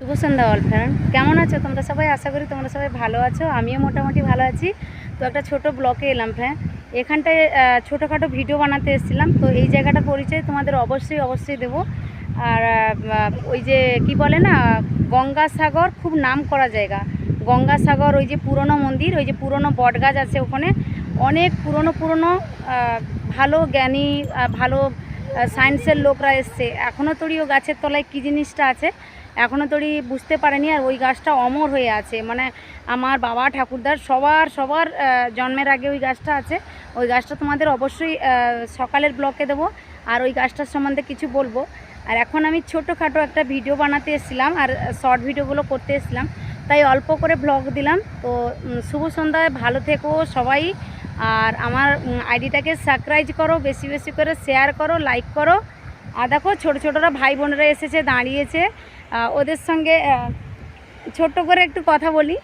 শুভ সন্ধ্যা all friend কেমন আছো? তোমরা সবাই? আশা করি তোমরা সবাই ভালো আছো। আমিও মোটামুটি ভালো আছি। তো একটা ছোট ব্লকে এলাম ফ্রেন্ড এখানটায় ছোটোখাটো ভিডিও বানাতে এসেছিলাম। তো এই জায়গাটা পরিচয় তোমাদের অবশ্যই অবশ্যই দেবো। আর ওই যে, কি বলে না? গঙ্গাসাগর খুব নাম করা জায়গা। গঙ্গাসাগর, ওই যে পুরনো মন্দির, ওই যে পুরনো বটগাছ আছে ওখানে। অনেক পুরনো পুরনো ভালো জ্ঞানী ভালো সায়েন্সের লোকরা এসছে। এখনও তড়িও গাছের তলায় কী জিনিসটা আছে? এখনও তড়ি বুঝতে পারেনি আর ওই গাছটা অমর হয়ে আছে। মানে আমার বাবা ঠাকুরদার সবার সবার জন্মের আগে ওই গাছটা আছে। ওই গাছটা তোমাদের অবশ্যই সকালের ব্লকে দেবো। আর ওই গাছটার সম্বন্ধে কিছু বলব। আর এখন আমি ছোটোখাটো একটা ভিডিও বানাতে এসেছিলাম আর শর্ট ভিডিওগুলো করতে এসেছিলাম। তাই অল্প করে ব্লগ দিলাম। তো শুভ সন্ধ্যায় ভালো থেকো সবাই। আর আমার আইডিটাকে সাবস্ক্রাইব করো, বেশি বেশি করে শেয়ার করো লাইক করো। আর দেখো, ছোটো ছোটোরা ভাই বোনেরা এসেছে, দাঁড়িয়েছে। ওদের সঙ্গে ছোট্ট করে একটু কথা বলি।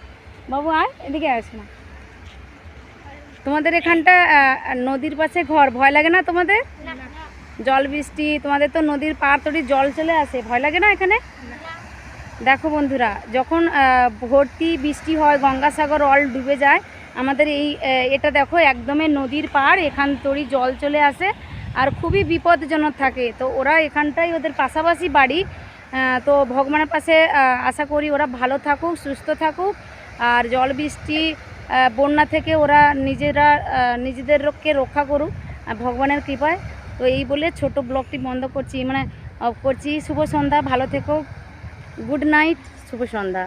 বাবু আর এদিকে আসে না তোমাদের এখানটা নদীর পাশে ঘর, ভয় লাগে না তোমাদের? জল বৃষ্টি, তোমাদের তো নদীর পার তড়ি জল চলে আসে, ভয় লাগে না এখানে? দেখো বন্ধুরা, যখন ভর্তি বৃষ্টি হয়, গঙ্গাসাগর অল ডুবে যায় আমাদের এই এটা দেখো একদমই নদীর পাড়, এখান তড়ি জল চলে আসে, আর খুবই বিপদজনক থাকে। তো ওরা এখানটাই ওদের পাশাপাশি বাড়ি। তো ভগবানের পাশে আশা করি ওরা ভালো থাকুক, সুস্থ থাকুক। আর জল বৃষ্টি বন্যা থেকে ওরা নিজেরা নিজেদেরকে রক্ষা করুক ভগবানের কৃপায়। তো এই বলে ছোট ব্লগটি বন্ধ করছি। মানে করছি। শুভ সন্ধ্যা, ভালো থেকো। গুড নাইট, শুভ সন্ধ্যা।